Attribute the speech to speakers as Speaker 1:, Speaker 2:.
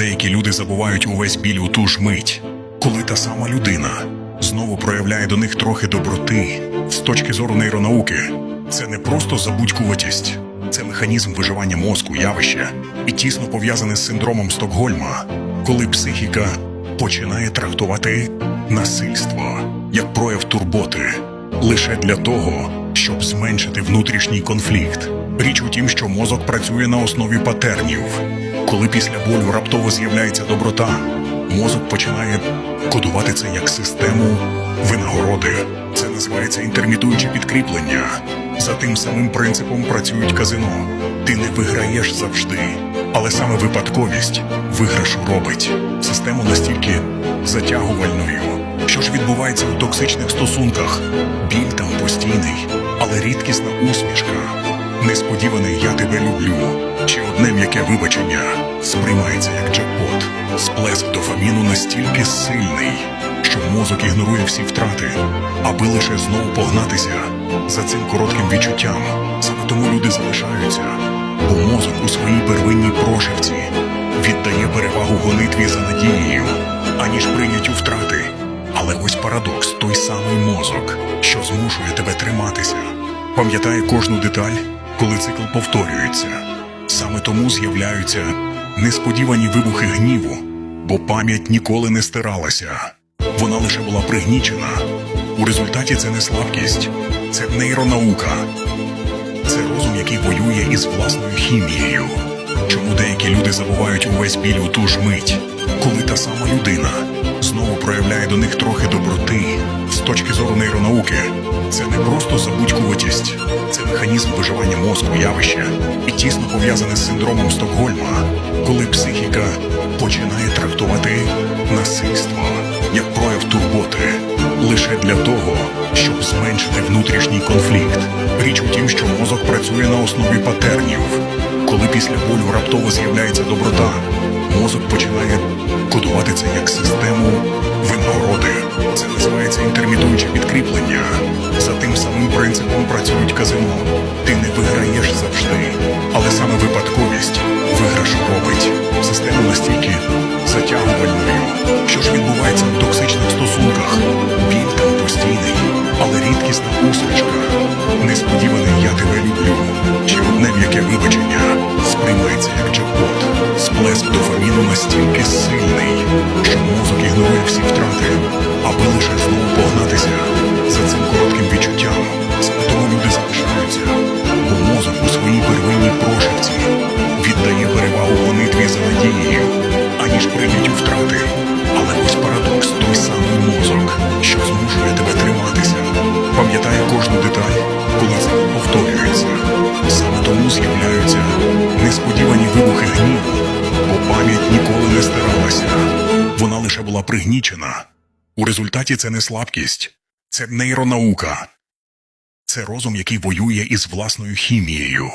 Speaker 1: деякі люди забувають увесь біль у ту ж мить, коли та сама людина знову проявляє до них трохи доброти. З точки зору нейронауки, це не просто забудькуватість, це механізм виживання мозку, явище і тісно пов'язане з синдромом Стокгольма, коли психіка починає трактувати насильство як прояв турботи лише для того, щоб зменшити внутрішній конфлікт. Річ у тім, що мозок працює на основі патернів. Коли після болю раптово з'являється доброта, мозок починає кодувати це як систему винагороди. Це називається інтермітуюче підкріплення. За тим самим принципом працюють казино. Ти не виграєш завжди, але саме випадковість виграшу робить систему настільки затягувальною. Що ж відбувається у токсичних стосунках? Біль там постійний, але рідкісна усмішка. Несподіваний я тебе люблю. Чи одне м'яке вибачення сприймається як джекпот. Сплеск дофаміну настільки сильний, що мозок ігнорує всі втрати, аби лише знову погнатися за цим коротким відчуттям. Саме тому люди залишаються, бо мозок у своїй первинній прошивці віддає перевагу гонитві за надією, аніж прийняттю втрати. Але ось парадокс той самий мозок, що змушує тебе триматися, пам'ятає кожну деталь, коли цикл повторюється. Саме тому з'являються несподівані вибухи гніву, бо пам'ять ніколи не стиралася. Вона лише була пригнічена. У результаті це не слабкість, це нейронаука. Це розум, який воює із власною хімією. Чому деякі люди забувають увесь біль у ту ж мить, коли та сама людина знову проявляє до них трохи доброти. Точки зору нейронауки, це не просто забудькуватість, це механізм виживання мозку, явище і тісно пов'язане з синдромом Стокгольма, коли психіка починає трактувати насильство як прояв турботи лише для того, щоб зменшити внутрішній конфлікт. Річ у тім, що мозок працює на основі патернів. Коли після болю раптово з'являється доброта, мозок починає кодувати це як систему винагороди. Називається інтермітуюче підкріплення. За тим самим принципом працюють казино. Ти не виграєш завжди, але саме випадковість виграш робить систему настільки затягувальною. Що ж відбувається в токсичних стосунках? Біль там постійний, але рідкісна усмішка. Несподіваний я тебе люблю. Чи одне м'яке вибачення сприймається як джекпот. Сплеск дофаміну настільки сильний, що мозок ігнорує всі втрати, аби лише знову погнатися за цим коротким відчуттям. Саме тому люди залишаються, бо мозок у своїй первинній прошивці віддає перевагу гонитві за надією, аніж прийняттю втрати. Але ось парадокс той самий мозок, що змушує тебе триматися, пам'ятає кожну деталь, коли це повторюється. Саме тому з'являються несподівані вибухи гніву, бо пам'ять ніколи не стиралася. Вона лише була пригнічена. У результаті це не слабкість, це нейронаука. Це розум, який воює із власною хімією.